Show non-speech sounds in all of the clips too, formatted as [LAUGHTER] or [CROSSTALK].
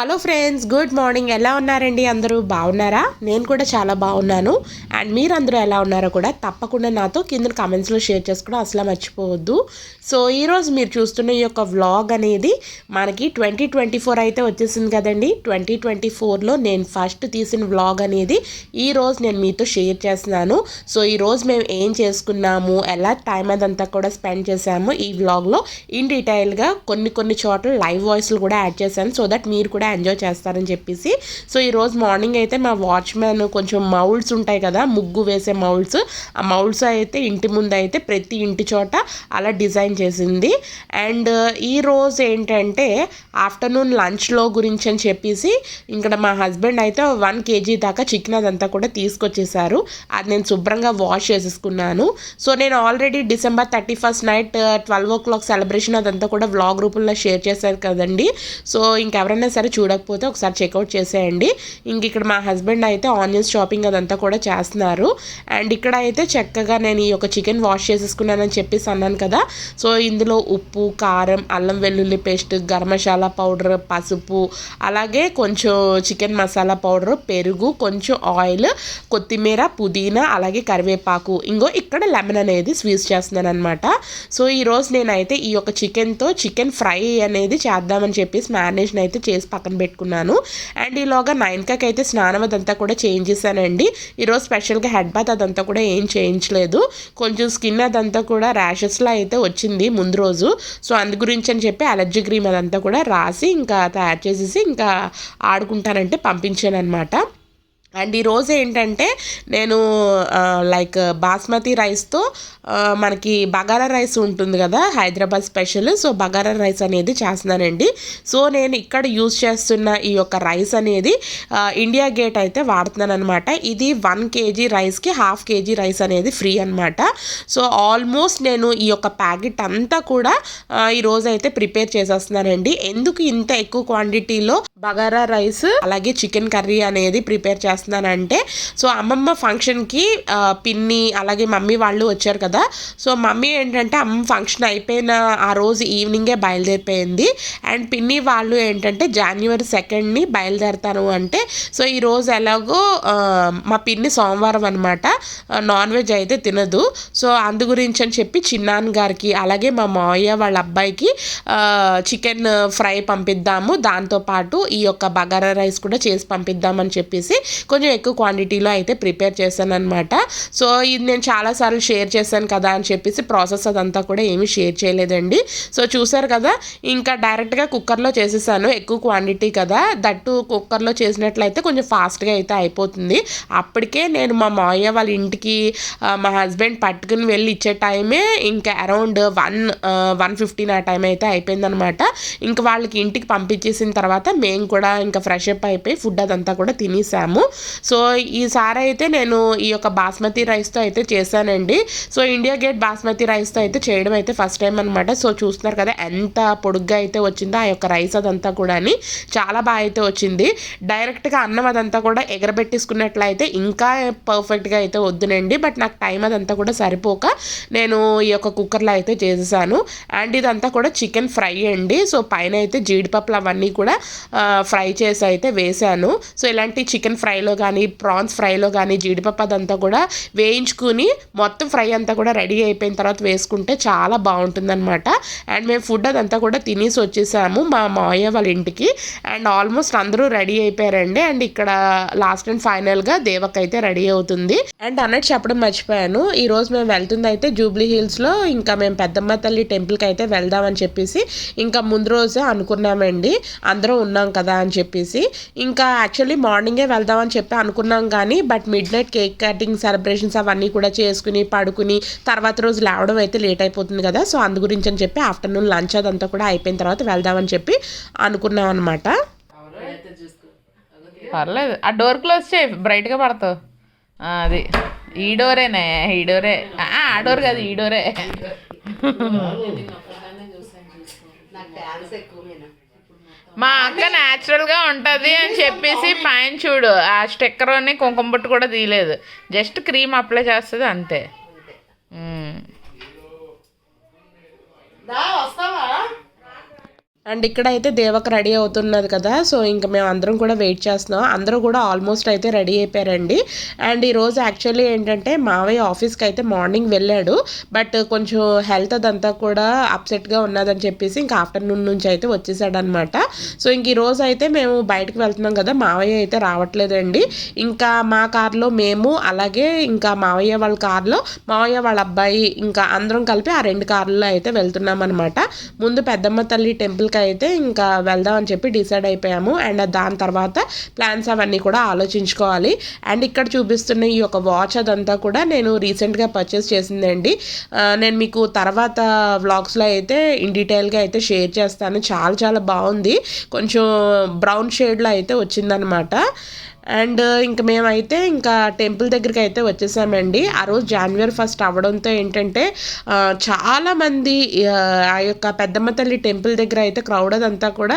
Hello friends good morning. ఎలా ఉన్నారండి అందరూ? బాగున్నారా? నేను కూడా చాలా బాగున్నాను. అండ్ మీరు అందరూ ఎలా ఉన్నారో కూడా తప్పకుండా నాతో కింద కమెంట్స్లో షేర్ చేసుకోవడం అసలు మర్చిపోవద్దు. సో ఈరోజు మీరు చూస్తున్న ఈ యొక్క వ్లాగ్ అనేది మనకి ట్వంటీ ట్వంటీ ఫోర్ అయితే వచ్చేసింది కదండి. ట్వంటీ ట్వంటీ ఫోర్లో నేను ఫస్ట్ తీసిన వ్లాగ్ అనేది ఈ రోజు నేను మీతో షేర్ చేస్తున్నాను. సో ఈ రోజు మేము ఏం చేసుకున్నాము ఎలా టైం అదంతా కూడా స్పెండ్ చేసాము ఈ వ్లాగ్లో ఇన్ డీటెయిల్గా కొన్ని కొన్ని చోట్ల లైవ్ వాయిస్లు కూడా యాడ్ చేశాను. సో దట్ మీరు కూడా ఎంజాయ్ చేస్తారని చెప్పేసి. సో ఈ రోజు మార్నింగ్ అయితే మా వాచ్మ్యాన్ కొంచెం మౌల్డ్స్ ఉంటాయి కదా ముగ్గు వేసే మౌల్డ్స్ ఆ మౌల్డ్స్ అయితే ఇంటి ముందు అయితే ప్రతి ఇంటి చోట అలా డిజైన్ చేసింది. అండ్ ఈ రోజు ఏంటంటే ఆఫ్టర్నూన్ లంచ్లో గురించి అని చెప్పేసి ఇక్కడ మా హస్బెండ్ అయితే వన్ కేజీ దాకా చికెన్ అదంతా కూడా తీసుకొచ్చేసారు. అది నేను శుభ్రంగా వాష్ చేసేసుకున్నాను. సో నేను already December thirty first night twelve o'clock celebration అదంతా కూడా వ్లాగ్ రూపంలో షేర్ చేశారు కదండి. సో ఇంకెవరైనా సరే చూడకపోతే ఒకసారి చెక్అవుట్ చేసేయండి. ఇంక ఇక్కడ మా హస్బెండ్ అయితే ఆనియన్స్ షాపింగ్ అదంతా కూడా చేస్తున్నారు. అండ్ ఇక్కడ అయితే చక్కగా నేను ఈ యొక్క చికెన్ వాష్ చేసేసుకున్నానని చెప్పేసి అన్నాను కదా. సో ఇందులో ఉప్పు కారం అల్లం వెల్లుల్లి పేస్ట్ గరం మసాలా పౌడర్ పసుపు అలాగే కొంచెం చికెన్ మసాలా పౌడర్ పెరుగు కొంచెం ఆయిల్ కొత్తిమీర పుదీనా అలాగే కరివేపాకు. ఇంకో ఇక్కడ లెమన్ అనేది స్వీట్స్ చేస్తున్నాను అనమాట సో ఈరోజు నేనైతే ఈ యొక్క చికెన్తో చికెన్ ఫ్రై అనేది చేద్దామని చెప్పేసి మ్యారినేషన్ అయితే చేసి పక్కన పెట్టుకున్నాను. అండ్ ఈలోగా నైన్కకి అయితే స్నానం అదంతా కూడా చేంజ్ చేశానండి. ఈరోజు స్పెషల్గా హెడ్ బాత్ అదంతా కూడా ఏం చేయించలేదు. కొంచెం స్కిన్ అదంతా కూడా ర్యాషెస్లో అయితే వచ్చింది ముందు రోజు. సో అందు గురించి అని చెప్పి అలర్జీ క్రీమ్ అదంతా కూడా రాసి ఇంకా తయారు చేసేసి ఇంకా ఆడుకుంటానంటే పంపించాను అనమాట అండ్ ఈరోజు ఏంటంటే నేను లైక్ బాస్మతి రైస్తో మనకి బగారా రైస్ ఉంటుంది కదా Hyderabad special. So bagara rice అనేది చేస్తున్నానండి. సో నేను ఇక్కడ యూజ్ చేస్తున్న ఈ యొక్క రైస్ అనేది ఇండియా గేట్ అయితే వాడుతున్నాను అనమాట ఇది వన్ కేజీ రైస్కి హాఫ్ కేజీ రైస్ అనేది ఫ్రీ అనమాట సో ఆల్మోస్ట్ నేను ఈ యొక్క ప్యాకెట్ అంతా కూడా ఈరోజు అయితే ప్రిపేర్ చేసేస్తున్నానండి. ఎందుకు ఇంత ఎక్కువ క్వాంటిటీలో బగారా రైస్ అలాగే చికెన్ కర్రీ అనేది ప్రిపేర్ చేస్తాను చేస్తున్నానంటే సో అమ్మమ్మ ఫంక్షన్కి పిన్ని అలాగే మమ్మీ వాళ్ళు వచ్చారు కదా. సో మమ్మీ ఏంటంటే అమ్మ ఫంక్షన్ అయిపోయిన ఆ రోజు ఈవినింగే బయలుదేరిపోయింది. అండ్ పిన్ని వాళ్ళు ఏంటంటే జనవరి సెకండ్ని బయలుదేరుతాను అంటే సో ఈ రోజు ఎలాగో మా పిన్ని సోమవారం అనమాట నాన్ వెజ్ అయితే తినదు. సో అందు గురించి అని చెప్పి చిన్నాన్న గారికి అలాగే మా మావయ్య వాళ్ళ అబ్బాయికి చికెన్ ఫ్రై పంపిద్దాము. దాంతోపాటు ఈ యొక్క బగారా రైస్ కూడా చేసి పంపిద్దామని చెప్పేసి కొంచెం ఎక్కువ క్వాంటిటీలో అయితే ప్రిపేర్ చేశాను అనమాట సో ఇది నేను చాలాసార్లు షేర్ చేశాను కదా అని చెప్పేసి ప్రాసెస్ అదంతా కూడా ఏమీ షేర్ చేయలేదండి. సో చూసారు కదా ఇంకా డైరెక్ట్గా కుక్కర్లో చేసేసాను. ఎక్కువ క్వాంటిటీ కదా. దట్టు కుక్కర్లో చేసినట్లయితే కొంచెం ఫాస్ట్గా అయితే అయిపోతుంది. అప్పటికే నేను మా మావయ్య వాళ్ళ ఇంటికి మా హస్బెండ్ పట్టుకుని వెళ్ళి ఇచ్చే టైమే ఇంకా అరౌండ్ వన్ వన్ ఫిఫ్టీన్ ఆ టైం అయితే అయిపోయిందనమాట ఇంకా వాళ్ళకి ఇంటికి పంపించేసిన తర్వాత మేము కూడా ఇంకా ఫ్రెష్ అప్ అయిపోయి ఫుడ్ అదంతా కూడా తినేసాము. సో ఈసారి అయితే నేను ఈ యొక్క బాస్మతి రైస్తో అయితే చేశానండి. సో ఇండియా గేట్ బాస్మతి రైస్తో అయితే చేయడం అయితే ఫస్ట్ టైం అనమాట సో చూస్తున్నారు కదా ఎంత పొడుగ్గా అయితే వచ్చిందో ఆ యొక్క రైస్ అదంతా కూడా చాలా బాగా అయితే వచ్చింది. డైరెక్ట్గా అన్నం అదంతా కూడా ఎగరబెట్టేసుకున్నట్లయితే ఇంకా పర్ఫెక్ట్గా అయితే వద్దునండి. బట్ నాకు టైం అదంతా కూడా సరిపోక నేను ఈ యొక్క కుక్కర్లో అయితే చేసేసాను. అండ్ ఇదంతా కూడా చికెన్ ఫ్రై అండి. సో పైన అయితే జీడిపప్పులు అవన్నీ కూడా ఫ్రై చేసి అయితే వేసాను. సో ఇలాంటి చికెన్ ఫ్రైలో కానీ ప్రాన్స్ ఫ్రైలో కానీ జీడిపప్పు అదంతా కూడా వేయించుకుని మొత్తం ఫ్రై అంతా కూడా రెడీ అయిపోయిన తర్వాత వేసుకుంటే చాలా బాగుంటుందన్నమాట. అండ్ మేము ఫుడ్ అదంతా కూడా తినేసి వచ్చేసాము మా మావయ్య వాళ్ళ ఇంటికి. అండ్ ఆల్మోస్ట్ అందరూ రెడీ అయిపోయారండి. అండ్ ఇక్కడ లాస్ట్ అండ్ ఫైనల్గా దేవక్ అయితే రెడీ అవుతుంది. అండ్ అన్నట్టు చెప్పడం మర్చిపోయాను. ఈరోజు మేము వెళ్తుంది అయితే జూబ్లీ హిల్స్లో. ఇంకా మేము పెద్దమ్మ తల్లి టెంపుల్కి అయితే వెళ్దామని చెప్పేసి ఇంకా ముందు రోజే అనుకున్నామండి. అందరం ఉన్నాం కదా అని చెప్పేసి. ఇంకా యాక్చువల్లీ మార్నింగే వెళ్దామని చెప్పి అనుకున్నాం కానీ but midnight cake cutting celebrations అవన్నీ కూడా చేసుకుని పడుకుని తర్వాత రోజు లేవడం అయితే లేట్ అయిపోతుంది కదా. సో అందు గురించి అని చెప్పి ఆఫ్టర్నూన్ లంచ్ అదంతా కూడా అయిపోయిన తర్వాత వెళ్దామని చెప్పి అనుకున్నాం అనమాట పర్లేదు. ఆ డోర్ క్లోజ్ చేయి. బ్రైట్గా పడతావు. అది. ఈ డోరేనే ఈ డోరే. ఆ డోర్ కాదు ఈ డోరే. మా అక్క న్యాచురల్గా ఉంటది అని చెప్పేసి పైన చూడు. ఆ స్టిక్కర్ అని కుంకుమ బొట్టు కూడా తీయలేదు. జస్ట్ క్రీమ్ అప్లై చేస్తుంది అంతే. వస్తావా? అండ్ ఇక్కడ అయితే దేవక రెడీ అవుతున్నది కదా సో ఇంకా మేము అందరం కూడా వెయిట్ చేస్తున్నాం. అందరూ కూడా ఆల్మోస్ట్ అయితే రెడీ అయిపోయారండి. అండ్ ఈరోజు యాక్చువల్లీ ఏంటంటే మావయ్య ఆఫీస్కి అయితే మార్నింగ్ వెళ్ళాడు. బట్ కొంచెం హెల్త్ అదంతా కూడా అప్సెట్గా ఉన్నదని చెప్పేసి ఇంకా ఆఫ్టర్నూన్ నుంచి అయితే వచ్చేసాడనమాట. సో ఇంక ఈరోజు అయితే మేము బయటకు వెళ్తున్నాం కదా మావయ్య అయితే రావట్లేదండి. ఇంకా మా కార్లో మేము అలాగే ఇంకా మావయ్య వాళ్ళ కార్లో మావయ్య వాళ్ళ అబ్బాయి ఇంకా అందరం కలిపి ఆ రెండు కార్లలో అయితే వెళ్తున్నాం అనమాట ముందు పెద్దమ్మ తల్లి టెంపుల్కి అయితే ఇంకా వెళ్దాం అని చెప్పి డిసైడ్ అయిపోయాము. అండ్ దాని తర్వాత ప్లాన్స్ అవన్నీ కూడా ఆలోచించుకోవాలి. అండ్ ఇక్కడ చూపిస్తున్న ఈ యొక్క వాచ్ అదంతా కూడా నేను రీసెంట్గా పర్చేస్ చేసిందండి. నేను మీకు తర్వాత వ్లాగ్స్లో అయితే ఇన్ డీటెయిల్గా అయితే షేర్ చేస్తాను. చాలా చాలా బాగుంది. కొంచెం బ్రౌన్ షేడ్లో అయితే వచ్చిందనమాట. అండ్ ఇంక మేమైతే ఇంకా టెంపుల్ దగ్గరికి అయితే వచ్చేసామండి. ఆ రోజు జనవరి ఫస్ట్ అవ్వడంతో ఏంటంటే చాలామంది ఆ, యొక్క పెద్దమ్మ తల్లి టెంపుల్ దగ్గర అయితే క్రౌడ్ అదంతా కూడా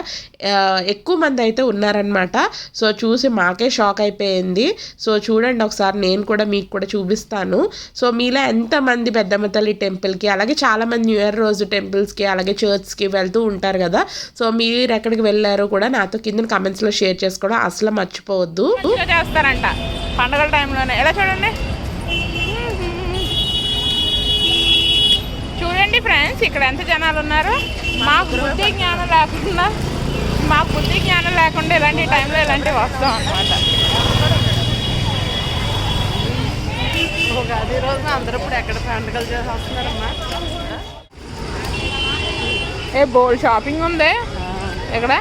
ఎక్కువ మంది అయితే ఉన్నారనమాట సో చూసి మాకే షాక్ అయిపోయింది. సో చూడండి ఒకసారి నేను కూడా మీకు కూడా చూపిస్తాను. సో మీలో ఎంతమంది పెద్దమ్మ తల్లి టెంపుల్కి అలాగే చాలామంది న్యూ ఇయర్ రోజు టెంపుల్స్కి అలాగే చర్చ్కి వెళ్తూ ఉంటారు కదా. సో మీరు ఎక్కడికి వెళ్ళారో కూడా నాతో కింద కమెంట్స్లో షేర్ చేసుకోవడం అసలు మర్చిపోవద్దు. మంచిగా చేస్తారంట. పండగల టైంలోనే. ఎలా చూడండి? చూడండి ఫ్రెండ్స్ ఇక్కడ ఎంత జనాలు ఉన్నారు? మాకు బుద్ధి జ్ఞానం లేకుండా మాకు బుద్ధి జ్ఞానం లేకుండా ఇలాంటి టైంలో ఇలాంటివి వస్తాం అనమాట ఉగాది రోజున అందరూ ఇప్పుడు ఎక్కడ పండుగలు చేసి వస్తున్నారమ్మా ఏ బోల్ షాపింగ్ ఉంది? ఇక్కడ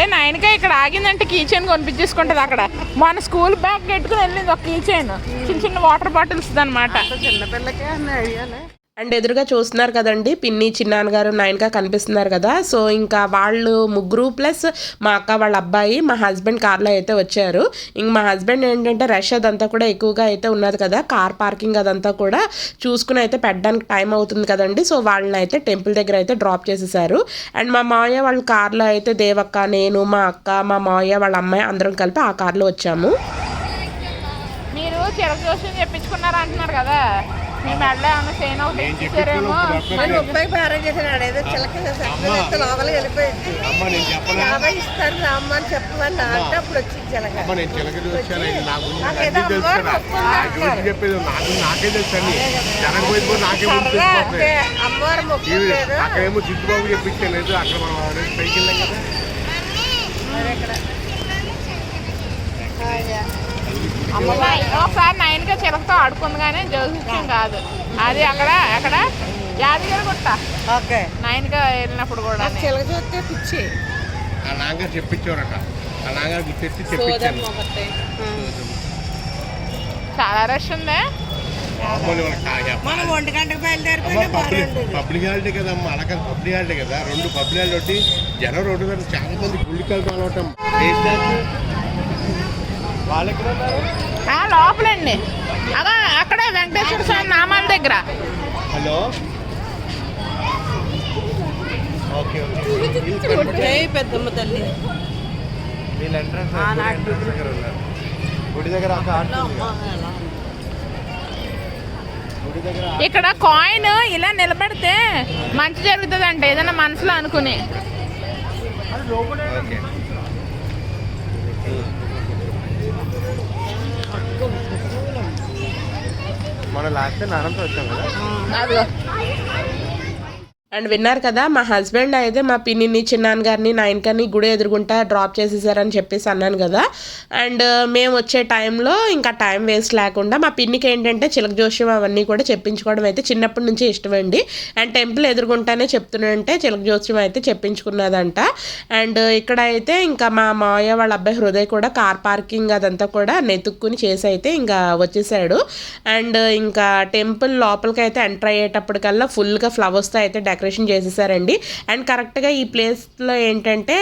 ఏ నాయనక ఇక్కడ ఆగిందంటే కీ చైన్ కొనిపించేసుకుంటది అక్కడ. మన స్కూల్ బ్యాగ్ పెట్టుకుని వెళ్ళింది ఒక కీ చైన్. చిన్న చిన్న వాటర్ బాటిల్స్ అనమాట చిన్నపిల్లకే అన్న ఐడియాలే అండ్ ఎదురుగా చూస్తున్నారు కదండి పిన్ని చిన్నాన్నగారు నాయనగా కనిపిస్తున్నారు కదా. సో ఇంకా వాళ్ళు ముగ్గురు ప్లస్ మా అక్క వాళ్ళ అబ్బాయి మా హస్బెండ్ కార్లో అయితే వచ్చారు. ఇంక మా హస్బెండ్ ఏంటంటే రష్ అదంతా కూడా ఎక్కువగా అయితే ఉన్నది కదా. కార్ పార్కింగ్ అదంతా కూడా చూసుకుని అయితే పెట్టడానికి టైం అవుతుంది కదండి. సో వాళ్ళని అయితే టెంపుల్ దగ్గర అయితే డ్రాప్ చేసేసారు. అండ్ మా మావయ్య వాళ్ళ కార్లో అయితే దేవక్క నేను మా అక్క మా మావయ్య వాళ్ళ అమ్మాయి అందరం కలిపి ఆ కార్లో వచ్చాము. మీరు చెప్పించుకున్నారు అంటున్నారు కదా. మీ మెడలో ఏమన్నా చైన్ ఒకటి ఇచ్చారేమో. మరి ముప్పై బేరం చేసినాడు ఏదో చిలక లోపలికి వెళ్ళిపోయింది. అమ్మ నేను చెప్పనా యాభై ఇస్తాను రామ్మ అని చెప్పమన్నా అంటే అప్పుడు వచ్చింది చిలక. చెప్పేది నాకు నాకే తెలుసు అన్ని. జనం పోయిపో నాకే అమ్మవారు లేదు అక్కడేమో సిద్ధుబాబు చెప్పించలేదు అక్కడ మనం పైకి వెళ్ళాం కదా. ఇక్కడ. అమ్మవారి ఒకసారి నైన్గా చిలకతో ఆడుకుంది కానీ జోసిత్యం కాదు. అది అక్కడ అక్కడ యాదగిరి గుట్ట. ఓకే. నైన్గా వెళ్ళినప్పుడు కూడా చిలక చూస్తే పిచ్చి. ఆ నాన్నగారు చెప్పించేవారట ఆ నాన్నగారు తెచ్చి చెప్పించాను చాలా రష్ ఉంది. మనం ఒంటి గంటకు అమ్మ బయలుదేరిపోయినా పబ్లిక్ హాలిడే కదా అమ్మ అలా కాదు పబ్లిక్ హాలిడే కదా. రెండు పబ్లిక్ హాలిడే ఒకటి. జనం రోడ్డు మీద చాలా మంది గుళ్ళకి వెళ్తాం అనవటం ఉన్నారు? లోపలండి. అగా అక్కడే వెంకటేశ్వర స్వామి నామాల దగ్గర. హలో? పెద్దమ్మ తల్లి. వీళ్ళు ఎంట్రన్స్ ఎంట్రన్స్ దగ్గర ఉన్నారు. గుడి దగ్గర ఒక ఆర్ట్ ఉంది కదా. గుడి దగ్గర ఇక్కడ కాయిన్ ఇలా నిలబడితే మంచి జరుగుతుంది అంట ఏదైనా మనసులో అనుకుని. ఓకే. మన లాస్ట్ టైం వచ్చాం కదా? అండ్ విన్నారు కదా మా హస్బెండ్ అయితే మా పిన్నిని చిన్నాన్న గారిని నాయనకని గుడి ఎదురుగుంటా డ్రాప్ చేసేసారని చెప్పేసి అన్నాను కదా. అండ్ uh, మేము వచ్చే టైంలో ఇంకా టైం వేస్ట్ లేకుండా మా పిన్నికి ఏంటంటే చిలక జోష్యం అవన్నీ కూడా చెప్పించుకోవడం అయితే చిన్నప్పటి నుంచి ఇష్టమండి అండ్. టెంపుల్ ఎదురుగుంటానే చెప్తున్నానంటే చిలక జోష్యం అయితే చెప్పించుకున్నదంట. అండ్ uh, ఇక్కడ అయితే ఇంకా మా మావయ్య వాళ్ళ అబ్బాయి హృదయ్ కూడా కార్ పార్కింగ్ అదంతా కూడా నెతుక్కుని చేసి అయితే ఇంకా వచ్చేసాడు. అండ్ uh, ఇంకా టెంపుల్ లోపలికి అయితే ఎంటర్ అయ్యేటప్పటికల్లా ఫుల్గా ఫ్లవర్స్తో అయితే డెకరేషన్ చేసేసారండి. అండ్ కరెక్ట్గా ఈ ప్లేస్లో ఏంటంటే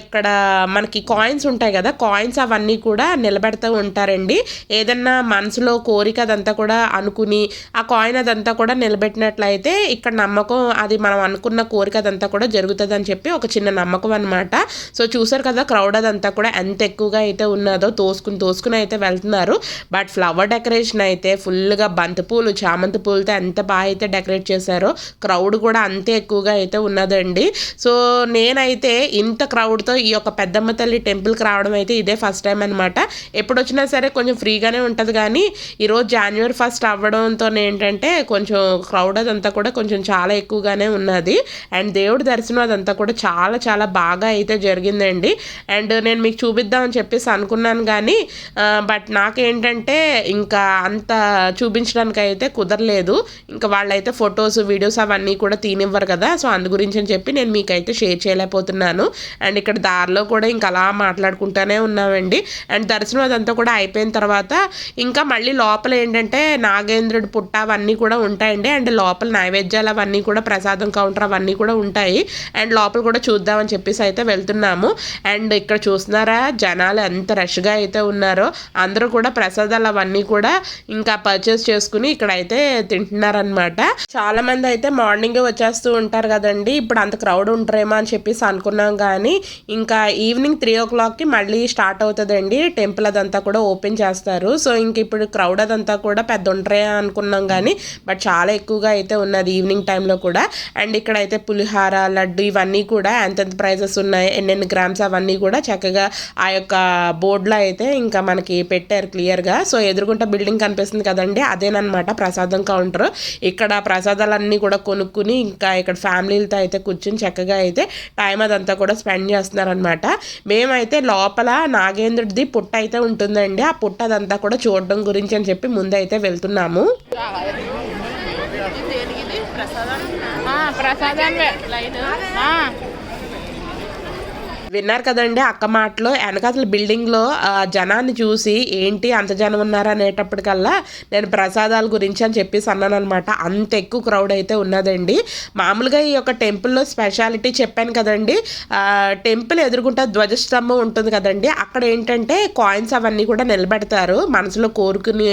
ఇక్కడ మనకి కాయిన్స్ ఉంటాయి కదా కాయిన్స్ అవన్నీ కూడా నిలబెడుతూ ఉంటారండి. ఏదన్నా మనసులో కోరిక అదంతా కూడా అనుకుని ఆ కాయిన్ అదంతా కూడా నిలబెట్టినట్లయితే ఇక్కడ నమ్మకం అది మనం అనుకున్న కోరిక అదంతా కూడా జరుగుతుంది అని చెప్పి ఒక చిన్న నమ్మకం అనమాట సో చూసారు కదా క్రౌడ్ అదంతా కూడా ఎంత ఎక్కువగా అయితే ఉన్నదో తోసుకుని తోసుకుని అయితే వెళ్తున్నారు. బట్ ఫ్లవర్ డెకరేషన్ అయితే ఫుల్గా బంతిపూలు చామంతి పూలతో ఎంత బాగా అయితే డెకరేట్ చేశారో క్రౌడ్ కూడా అంతే ఎక్కువగా అయితే ఉన్నదండి. సో నేనైతే ఇంత క్రౌడ్తో ఈ యొక్క పెద్దమ్మ తల్లి టెంపుల్కి రావడం అయితే ఇదే ఫస్ట్ టైం అనమాట ఎప్పుడు వచ్చినా సరే కొంచెం ఫ్రీగానే ఉంటుంది కానీ ఈరోజు జనవరి ఫస్ట్ అవ్వడంతో ఏంటంటే కొంచెం క్రౌడ్ అదంతా కూడా కొంచెం చాలా ఎక్కువగానే ఉన్నది. అండ్ దేవుడి దర్శనం అదంతా కూడా చాలా చాలా బాగా అయితే జరిగిందండి. అండ్ నేను మీకు చూపిద్దామని చెప్పేసి అనుకున్నాను కానీ బట్ నాకేంటంటే ఇంకా అంత చూపించడానికి అయితే కుదరలేదు. ఇంకా వాళ్ళైతే ఫొటోస్ వీడియోస్ అవన్నీ కూడా తీనివ్వరు కదా. సో అందు గురించి అని చెప్పి నేను మీకైతే షేర్ చేయలేకపోతున్నాను. అండ్ ఇక్కడ దారిలో కూడా ఇంకా అలా మాట్లాడుకుంటూనే ఉన్నామండి. అండ్ దర్శనం అదంతా కూడా అయిపోయిన తర్వాత ఇంకా మళ్ళీ లోపల ఏంటంటే నాగేంద్రుడి పుట్ట అవన్నీ కూడా ఉంటాయండి. అండ్ లోపల నైవేద్యాలు అవన్నీ కూడా ప్రసాదం కౌంటర్ అవన్నీ కూడా ఉంటాయి. అండ్ లోపల కూడా చూద్దామని చెప్పేసి అయితే వెళ్తున్నాము. అండ్ ఇక్కడ చూస్తున్నారా జనాలు ఎంత రష్గా అయితే ఉన్నారో. అందరూ కూడా ప్రసాదాలు అవన్నీ కూడా ఇంకా పర్చేస్ చేసుకుని ఇక్కడ అయితే తింటున్నారనమాట చాలా మంది అయితే మార్నింగ్ వచ్చేస్తూ ఉంటారు కదండి. ఇప్పుడు అంత క్రౌడ్ ఉంటారేమో అని చెప్పేసి అనుకున్నాం కానీ ఇంకా ఈవినింగ్ త్రీ ఓ క్లాక్కి మళ్ళీ స్టార్ట్ అవుతుందండి. టెంపుల్ అదంతా కూడా ఓపెన్ చేస్తారు. సో ఇంక ఇప్పుడు క్రౌడ్ అదంతా కూడా పెద్ద ఉంటారే అనుకున్నాం కానీ బట్ చాలా ఎక్కువగా అయితే ఉన్నది ఈవినింగ్ టైంలో కూడా. అండ్ ఇక్కడ అయితే పులిహార లడ్డు ఇవన్నీ కూడా ఎంతెంత ప్రైజెస్ ఉన్నాయి ఎన్నెన్ని గ్రామ్స్ అవన్నీ కూడా చక్కగా ఆ యొక్క బోర్డులో అయితే ఇంకా మనకి పెట్టారు క్లియర్గా. సో ఎదురుగుంట బిల్డింగ్ కనిపిస్తుంది కదండి అదేనమాట ప్రసాదం కౌంటర్. ఇక్కడ ప్రసాదాలన్నీ కూడా కొనుక్కుని ఇంకా ఇక్కడ ఫ్యామిలీలతో అయితే కూర్చుని చక్కగా అయితే టైం అదంతా కూడా స్పెండ్ చేస్తున్నారనమాట మేమైతే లోపల నాగేంద్రుడిది పుట్ట అయితే ఉంటుందండి. ఆ పుట్ట అదంతా కూడా చూడడం గురించి అని చెప్పి ముందైతే వెళ్తున్నాము. ఆ, ప్రసాదాన్వే ఆ, విన్నారు కదండి అక్క మాటలో వెనకాతల బిల్డింగ్లో జనాన్ని చూసి ఏంటి అంత జనం ఉన్నారు అనేటప్పటికల్లా నేను ప్రసాదాల గురించి అని చెప్పేసి అన్నాను అనమాట అంత ఎక్కువ క్రౌడ్ అయితే ఉన్నదండి. మామూలుగా ఈ యొక్క టెంపుల్లో స్పెషాలిటీ చెప్పాను కదండి. టెంపుల్ ఎదుర్కొంటే ధ్వజస్తంభం ఉంటుంది కదండి. అక్కడ ఏంటంటే కాయిన్స్ అవన్నీ కూడా నిలబెడతారు మనసులో కోరుకుని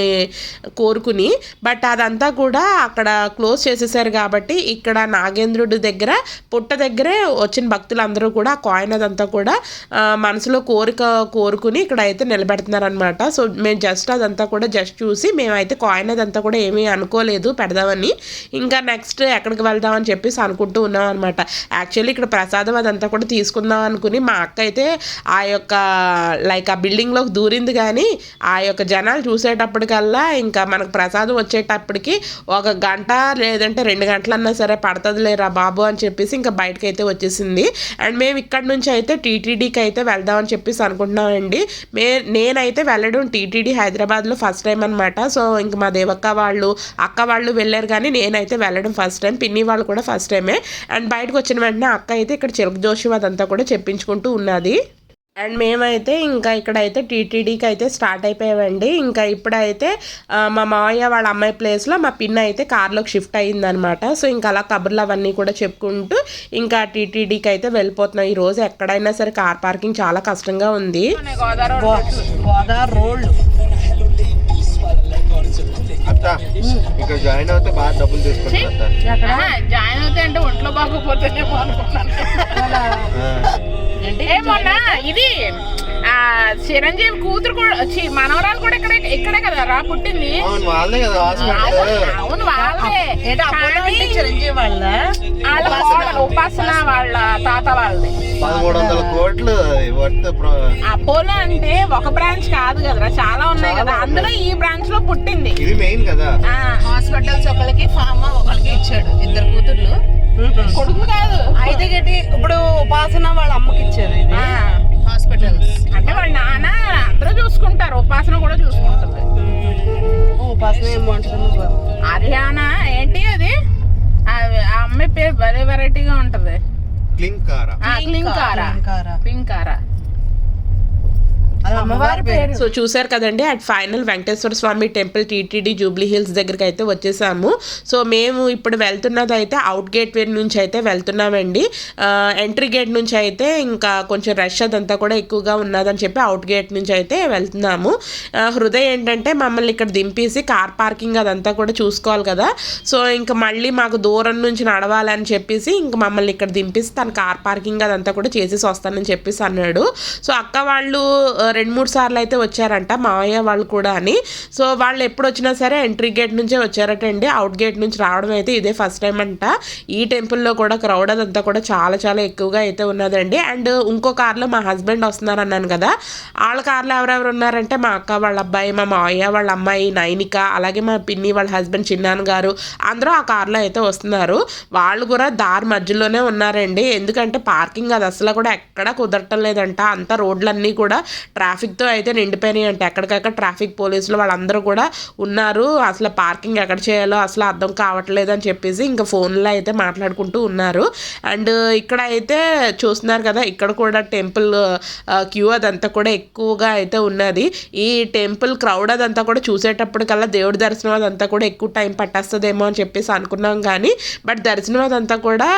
కోరుకుని. బట్ అదంతా కూడా అక్కడ క్లోజ్ చేసేసారు కాబట్టి ఇక్కడ నాగేంద్రుడి దగ్గర పుట్ట దగ్గరే వచ్చిన భక్తులందరూ కూడా కాయిన్ అదంతా కూడా మనసులో కోరిక కోరుకుని ఇక్కడ అయితే నిలబెడుతున్నారనమాట సో మేము జస్ట్ అదంతా కూడా జస్ట్ చూసి మేమైతే కాయిన్ అదంతా కూడా ఏమీ అనుకోలేదు పెడదామని. ఇంకా నెక్స్ట్ ఎక్కడికి వెళ్దామని చెప్పేసి అనుకుంటూ ఉన్నాం అనమాట యాక్చువల్లీ ఇక్కడ ప్రసాదం అదంతా కూడా తీసుకుందాం అనుకుని మా అక్క అయితే ఆ యొక్క లైక్ ఆ బిల్డింగ్లోకి దూరింది కానీ ఆ యొక్క జనాలు చూసేటప్పటికల్లా ఇంకా మనకు ప్రసాదం వచ్చేటప్పటికి ఒక గంట లేదంటే రెండు గంటలన్నా సరే పడుతుంది లేరా బాబు అని చెప్పేసి ఇంకా బయటకైతే అయితే వచ్చేసింది. అండ్ మేము ఇక్కడ నుంచి అయితే టీటీడీకి అయితే వెళ్దామని చెప్పేసి అనుకుంటున్నామండి మే నేనైతే వెళ్ళడం టీటీడీ హైదరాబాద్లో ఫస్ట్ టైం అనమాట సో ఇంక మా దేవక్క వాళ్ళు అక్క వాళ్ళు వెళ్ళారు కానీ నేనైతే వెళ్ళడం ఫస్ట్ టైం. పిన్ని వాళ్ళు కూడా ఫస్ట్ టైమే. అండ్ బయటకు వచ్చిన వెంటనే అక్క అయితే ఇక్కడ చిలుక జోషి అదంతా కూడా చెప్పించుకుంటూ ఉన్నది. అండ్ మేమైతే ఇంకా ఇక్కడైతే టీటీడీకి అయితే స్టార్ట్ అయిపోయామండి. ఇంకా ఇప్పుడైతే మా మావయ్య వాళ్ళ అమ్మాయి ప్లేస్లో మా పిన్న అయితే కార్లోకి షిఫ్ట్ అయ్యిందనమాట. సో ఇంకా అలా కబుర్లు అవన్నీ కూడా చెప్పుకుంటూ ఇంకా టీటీడీకి అయితే వెళ్ళిపోతున్నాం. ఈ రోజు ఎక్కడైనా సరే కార్ పార్కింగ్ చాలా కష్టంగా ఉంది. గోదావరి రోడ్లు ఇక్కడ జాయిన్ అవుతే బాగా డబ్బులు జాయిన్ అవుతే అంటే ఒంట్లో అనుకున్నాను ఏ మొన్న ఇది ఆ చిరంజీవి కూతురు కూడా చి, మనవరాలు కూడా ఇక్కడే ఇక్కడే కదా రా పుట్టింది. అవును వాళ్ళే కదా వాళ్ళే. అంటే చిరంజీవి వాళ్ళ? వాళ్ళ ఉపాసన. వాళ్ళ తాత వాళ్ళది. పదమూడు వందల కోట్లు అపోలో అంటే ఒక బ్రాంచ్ కాదు కదరా చాలా ఉన్నాయి కదా. అందులో ఈ బ్రాంచ్లో పుట్టింది. ఇది మెయిన్ కదా. ఆ, హాస్పిటల్స్ ఒకరికి ఫామ్ ఒకరికి ఇచ్చాడు ఇద్దరు కూతుర్లు. కొడుకు కాదు. అయితే గట్టి ఇప్పుడు ఉపాసన వాళ్ళ అమ్మకి ఇచ్చారు ఇది. ఆ, హాస్పిటల్స్ అంటే వాళ్ళ నాన్న అందరూ చూసుకుంటారు. ఉపాసన కూడా చూసుకుంటుంది. ఉపాసన ఏమంటుంది హర్యానా ఏంటి అది? ఆ అమ్మాయి పేరు వెరీ వెరైటీగా ఉంటది. క్లింకారా. కారా క్లింకారా. అమ్మవారి పేరు. సో చూశారు కదండి at final Venkateswara Swamy temple TTD Jubilee Hills దగ్గరికి అయితే వచ్చేసాము. సో మేము ఇప్పుడు వెళ్తున్నది అయితే అవుట్ గేట్ వే నుంచి అయితే వెళ్తున్నామండి. ఎంట్రీ గేట్ నుంచి అయితే ఇంకా కొంచెం రష్ అదంతా కూడా ఎక్కువగా ఉన్నదని చెప్పి అవుట్ గేట్ నుంచి అయితే వెళ్తున్నాము. హృదయ్ ఏంటంటే మమ్మల్ని ఇక్కడ దింపేసి కార్ పార్కింగ్ అదంతా కూడా చూసుకోవాలి కదా. సో ఇంకా మళ్ళీ మాకు దూరం నుంచి నడవాలని చెప్పేసి ఇంక మమ్మల్ని ఇక్కడ దింపేసి తన కార్ పార్కింగ్ అదంతా కూడా చేసేసి వస్తానని చెప్పేసి అన్నాడు. సో అక్క వాళ్ళు రెండు మూడు సార్లు అయితే వచ్చారంట మావయ్య వాళ్ళు కూడా అని. సో వాళ్ళు ఎప్పుడు వచ్చినా సరే ఎంట్రీ గేట్ నుంచే వచ్చారట అండి అవుట్ గేట్ నుంచి రావడం అయితే ఇదే ఫస్ట్ టైం అంట. ఈ టెంపుల్లో కూడా క్రౌడ్ అదంతా కూడా చాలా చాలా ఎక్కువగా అయితే ఉన్నదండి. అండ్ ఇంకో కార్లో మా హస్బెండ్ వస్తున్నారు అన్నాను కదా. వాళ్ళ కార్లో ఎవరెవరు ఉన్నారంటే మా అక్క వాళ్ళ అబ్బాయి మా మావయ్య వాళ్ళ అమ్మాయి నైనిక అలాగే మా పిన్ని వాళ్ళ హస్బెండ్ చిన్నాన్న గారు అందరూ ఆ కార్లో అయితే వస్తున్నారు. వాళ్ళు కూడా దారి మధ్యలోనే ఉన్నారండి. ఎందుకంటే పార్కింగ్ అది అసలు కూడా ఎక్కడ కుదరటం లేదంట. అంతా రోడ్లన్నీ కూడా ట్రాఫిక్తో అయితే నిండిపోయినాయి అంట. ఎక్కడికక్కడ ట్రాఫిక్ పోలీసులు వాళ్ళందరూ కూడా ఉన్నారు. అసలు పార్కింగ్ ఎక్కడ చేయాలో అసలు అర్థం కావట్లేదు అని చెప్పేసి ఇంకా ఫోన్లో అయితే మాట్లాడుకుంటూ ఉన్నారు. అండ్ ఇక్కడ అయితే చూస్తున్నారు కదా ఇక్కడ కూడా టెంపుల్ క్యూ అదంతా కూడా ఎక్కువగా అయితే ఉన్నది. ఈ టెంపుల్ క్రౌడ్ అదంతా కూడా చూసేటప్పటికల్లా దేవుడి దర్శనం అదంతా కూడా ఎక్కువ టైం పట్టేస్తుందేమో అని చెప్పేసి అనుకున్నాం కానీ బట్ దర్శనం అదంతా కూడా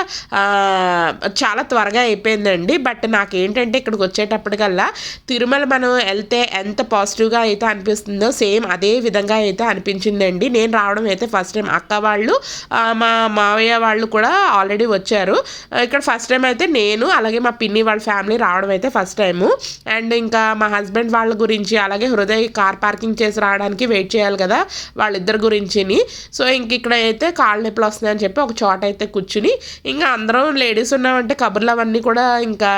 చాలా త్వరగా అయిపోయిందండి. బట్ నాకేంటంటే ఇక్కడికి వచ్చేటప్పటికల్లా తిరుమల మనం వెళ్తే ఎంత పాజిటివ్గా అయితే అనిపిస్తుందో సేమ్ అదే విధంగా అయితే అనిపించిందండి. నేను రావడం అయితే ఫస్ట్ టైం. అక్క వాళ్ళు మా మావయ్య వాళ్ళు కూడా ఆల్రెడీ వచ్చారు. ఇక్కడ ఫస్ట్ టైం అయితే నేను అలాగే మా పిన్ని వాళ్ళ ఫ్యామిలీ రావడం అయితే ఫస్ట్ టైము. అండ్ ఇంకా మా హస్బెండ్ వాళ్ళ గురించి అలాగే హృదయ్ కార్ పార్కింగ్ చేసి రావడానికి వెయిట్ చేయాలి కదా వాళ్ళిద్దరి గురించిని. సో ఇంక ఇక్కడ అయితే కాళ్ళ నొప్పులు వస్తున్నాయని చెప్పి ఒక చోట అయితే కూర్చుని ఇంకా అందరం లేడీస్ ఉన్నామంటే కబుర్లు అవన్నీ కూడా ఇంకా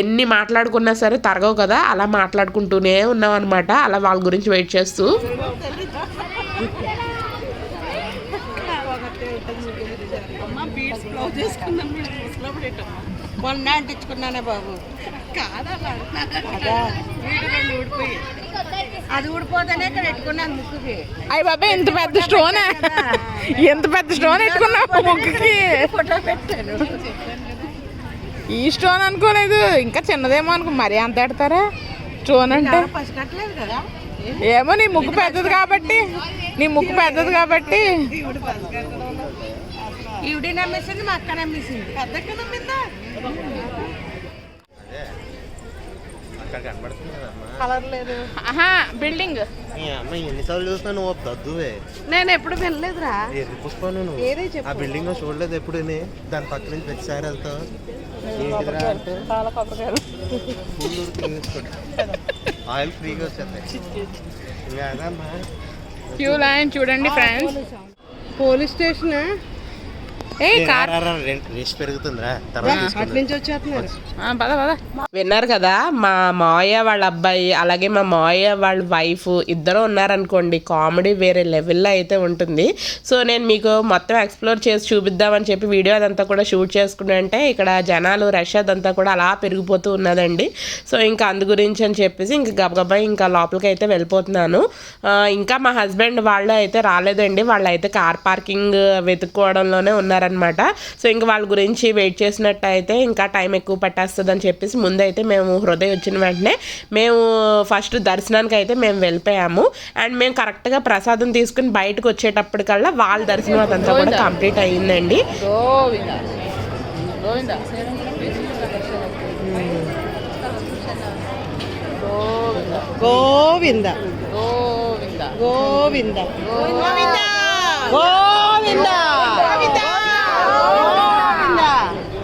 ఎన్ని మాట్లాడుకున్నా సరే తరగవు కదా. అలా మాట్లాడుకుంటూనే ఉన్నాం అనమాట అలా వాళ్ళ గురించి వెయిట్ చేస్తూ. మొన్న అంటించుకున్నానే బాబు. అదా అది ఊడిపోతేనే ఇక్కడ పెట్టుకున్నాను ముక్కుకి. అయ్యి బాబా ఎంత పెద్ద స్టోన్ ఎంత పెద్ద స్టోన్ ఎట్టుకున్నావు ముక్కుకి? ఫోటో పెట్టాను. ఈ స్టోన్ అనుకోలేదు. ఇంకా చిన్నదేమో అనుకో మరీ అంత ఎడతారా చూనంటే ఏమో నీ ముక్కు పెద్దది కాబట్టి నీ ముక్కు పెద్దది కాబట్టి. ఈవిడ నమ్మేసింది మా అక్క నమ్మేసింది. పెద్దక్క నమ్మిందా? బిల్డింగ్. నేను ఎప్పుడు వెళ్ళలేదురా బిల్డింగ్ చూడలేదు ఎప్పుడు దాని పక్కన ప్రతిసారి వెళ్తావు. ఆయిల్ ఫ్రీగా అదమ్మా క్యూ లైన్ చూడండి ఫ్రెండ్స్ పోలీస్ స్టేషన్ విన్నారు కదా మా మావయ్య వాళ్ళ అబ్బాయి అలాగే మా మావయ్య వాళ్ళ వైఫ్ ఇద్దరు ఉన్నారనుకోండి కామెడీ వేరే లెవెల్లో అయితే ఉంటుంది. సో నేను మీకు మొత్తం ఎక్స్ప్లోర్ చేసి చూపిద్దామని చెప్పి వీడియో అదంతా కూడా షూట్ చేసుకుంటే ఇక్కడ జనాలు రష్ అదంతా కూడా అలా పెరిగిపోతూ ఉన్నదండి. సో ఇంకా అందు గురించి అని చెప్పేసి ఇంకా గబగబా ఇంకా లోపలికి అయితే వెళ్ళిపోతున్నాను. ఇంకా మా హస్బెండ్ వాళ్ళు అయితే రాలేదండి. వాళ్ళు అయితే కార్ పార్కింగ్ వెతుక్కోవడంలోనే ఉన్నారనమాట సో ఇంకా వాళ్ళ గురించి వెయిట్ చేసినట్టు అయితే ఇంకా టైం ఎక్కువ పట్టేస్తుంది అని చెప్పేసి ముందైతే మేము హృదయ వచ్చిన వెంటనే మేము ఫస్ట్ దర్శనానికి అయితే మేము వెళ్ళిపోయాము. అండ్ మేము కరెక్ట్గా ప్రసాదం తీసుకుని బయటకు వచ్చేటప్పటికల్లా వాళ్ళ దర్శనం అదంతా కూడా కంప్లీట్ అయ్యిందండి. గోవింద? గోవింద? గోవింద? గోవింద? గోవింద?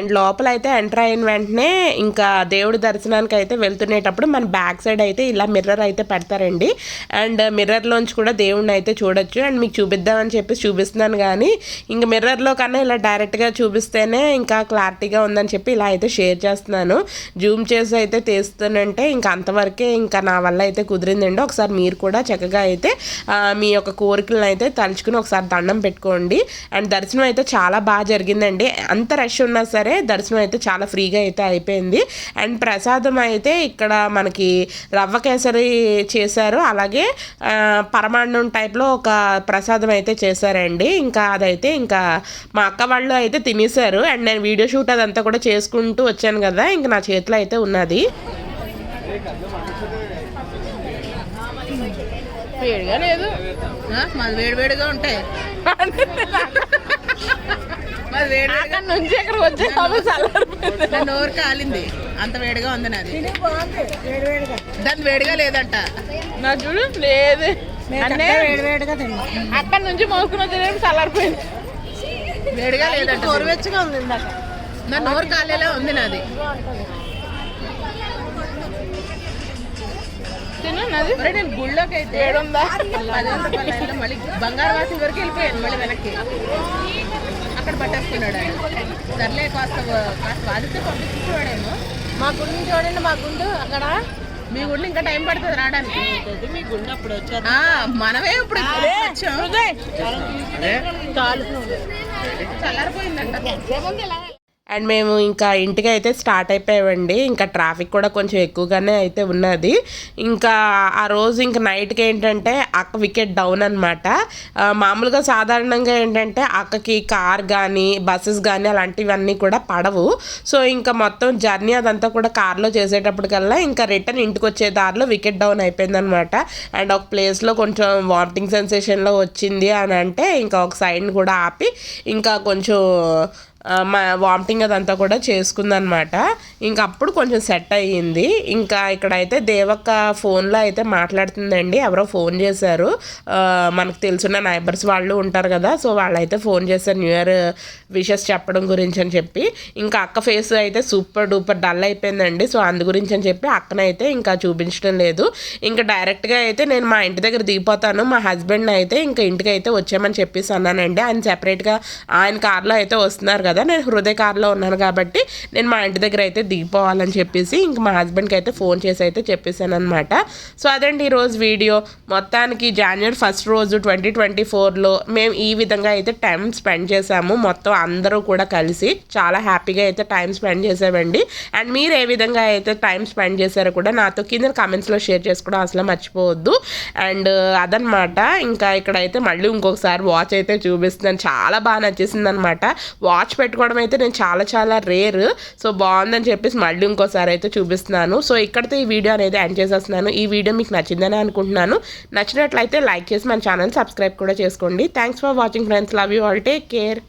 అండ్ లోపల అయితే ఎంటర్ అయిన వెంటనే ఇంకా దేవుడి దర్శనానికి అయితే వెళ్తునేటప్పుడు మన బ్యాక్ సైడ్ అయితే ఇలా మిర్రర్ అయితే పెడతారండి. అండ్ మిర్రర్లోంచి కూడా దేవుడిని అయితే చూడొచ్చు. అండ్ మీకు చూపిద్దామని చెప్పి చూపిస్తున్నాను కానీ ఇంకా మిర్రర్లో కన్నా ఇలా డైరెక్ట్గా చూపిస్తేనే ఇంకా క్లారిటీగా ఉందని చెప్పి ఇలా అయితే షేర్ చేస్తున్నాను. జూమ్ చేసి అయితే తీస్తానంటే ఇంకా అంతవరకే ఇంకా నా వల్ల అయితే కుదిరిందండి. ఒకసారి మీరు కూడా చక్కగా అయితే మీ యొక్క కోరికలను అయితే తలుచుకుని ఒకసారి దండం పెట్టుకోండి. అండ్ దర్శనం అయితే చాలా బాగా జరిగిందండి. అంత రష్ ఉన్నా సరే దర్శనం అయితే చాలా ఫ్రీగా అయితే అయిపోయింది. అండ్ ప్రసాదం అయితే ఇక్కడ మనకి రవ్వ కేసరి చేశారు. అలాగే ఆ, పరమాన్నం టైప్లో ఒక ప్రసాదం అయితే చేశారండి. ఇంకా అదైతే ఇంకా మా అక్క వాళ్ళు అయితే తినేశారు. అండ్ నేను వీడియో షూట్ అదంతా కూడా చేసుకుంటూ వచ్చాను కదా ఇంకా నా చేతిలో అయితే ఉన్నది. వేడిగా లేదు. మాది వేడివేడిగా ఉంటాయి. మాది వేడి [LAUGHS] అక్కడ నుంచి ఎక్కడికి వచ్చే చల్లారిపోయింది నా నోరు కాలింది. అంత వేడిగా ఉంది నాది. దాని వేడిగా లేదంట. నా చూడు లేదు. అక్కడి నుంచి మోసుకున్న తినేది చల్లారిపోయింది వేడిగా లేదంట. గోరువెచ్చగా ఉంది ఇందాక. నా నోరు కాలేలా ఉంది నాది. తిను నాది. ఒరేయ్, నేను గుళ్ళోకి అయితే ఏడుందా మళ్ళీ బంగారు వాసి వరకు వెళ్ళిపోయాను మళ్ళీ వెనక్కి. అక్కడ పట్టేసుకున్నాడు ఆయన. సర్లే కాస్త కాస్త బాధితే పంపించేవాడేమో మా గుండు చూడండి మా గుండు అక్కడ. మీ గుళ్ళు ఇంకా టైం పడుతుంది రావడానికి. మీ గుండు అప్పుడు వచ్చారు ఆ, మనమే ఇప్పుడు వచ్చాం. చల్లారిపోయిందంట. అండ్ మేము ఇంకా ఇంటికి అయితే స్టార్ట్ అయిపోయామండి. ఇంకా ట్రాఫిక్ కూడా కొంచెం ఎక్కువగానే అయితే ఉన్నది. ఇంకా ఆ రోజు ఇంకా నైట్కి ఏంటంటే అక్క వికెట్ డౌన్ అనమాట మామూలుగా సాధారణంగా ఏంటంటే అక్కకి కార్ కానీ బస్సెస్ కానీ అలాంటివన్నీ కూడా పడవు. సో ఇంకా మొత్తం జర్నీ అదంతా కూడా కార్లో చేసేటప్పటికల్లా ఇంకా రిటర్న్ ఇంటికి వచ్చే దారిలో వికెట్ డౌన్ అయిపోయిందనమాట అండ్ ఒక ప్లేస్లో కొంచెం వామిటింగ్ సెన్సేషన్లో వచ్చింది అని అంటే ఇంకా ఒక సైడ్ని కూడా ఆపి ఇంకా కొంచెం వామిటింగ్ అదంతా కూడా చేసుకుందనమాట ఇంకా అప్పుడు కొంచెం సెట్ అయ్యింది. ఇంకా ఇక్కడైతే దేవక్క ఫోన్లో అయితే మాట్లాడుతుందండి. ఎవరో ఫోన్ చేశారు. మనకు తెలుసున్న నైబర్స్ వాళ్ళు ఉంటారు కదా సో వాళ్ళైతే ఫోన్ చేశారు న్యూ ఇయర్ విషెస్ చెప్పడం గురించి అని చెప్పి. ఇంకా అక్క ఫేస్ అయితే సూపర్ డూపర్ డల్ అయిపోయిందండి. సో అందు గురించి అని చెప్పి అక్కనైతే ఇంకా చూపించడం లేదు. ఇంకా డైరెక్ట్గా అయితే నేను మా ఇంటి దగ్గర దిగిపోతాను. మా హస్బెండ్ అయితే ఇంకా ఇంటికి అయితే వచ్చామని చెప్పేసి అన్నానండి. ఆయన సెపరేట్గా ఆయన కార్లో అయితే వస్తున్నారు కదా నేను హృదయకారులో ఉన్నాను కాబట్టి నేను మా ఇంటి దగ్గర అయితే దిగిపోవాలని చెప్పేసి ఇంక మా హస్బెండ్కి అయితే ఫోన్ చేసి అయితే చెప్పేశాను అనమాట సో అదండి ఈరోజు వీడియో. మొత్తానికి జనవరి ఫస్ట్ రోజు ట్వంటీ ట్వంటీ ఫోర్లో మేము ఈ విధంగా అయితే టైం స్పెండ్ చేసాము మొత్తం అందరూ కూడా కలిసి చాలా హ్యాపీగా అయితే టైం స్పెండ్ చేసామండి అండ్ మీరు ఏ విధంగా అయితే టైం స్పెండ్ చేశారో కూడా నాతో కింద కమెంట్స్లో షేర్ చేసుకోవడం అసలు మర్చిపోవద్దు. అండ్ అదనమాట ఇంకా ఇక్కడైతే మళ్ళీ ఇంకొకసారి వాచ్ అయితే చూపిస్తున్నాను. చాలా బాగా నచ్చేసింది అనమాట వాచ్ పెట్టుకోవడం అయితే నేను చాలా చాలా రేర్. సో బాగుందని చెప్పేసి మళ్ళీ ఇంకోసారి అయితే చూపిస్తున్నాను. సో ఇక్కడితో ఈ వీడియో అనేది ఎండ్ చేసేస్తున్నాను. ఈ వీడియో మీకు నచ్చిందని అనుకుంటున్నాను. నచ్చినట్లయితే లైక్ చేసి మన ఛానల్ సబ్స్క్రైబ్ కూడా చేసుకోండి. Thanks for watching friends love you all take care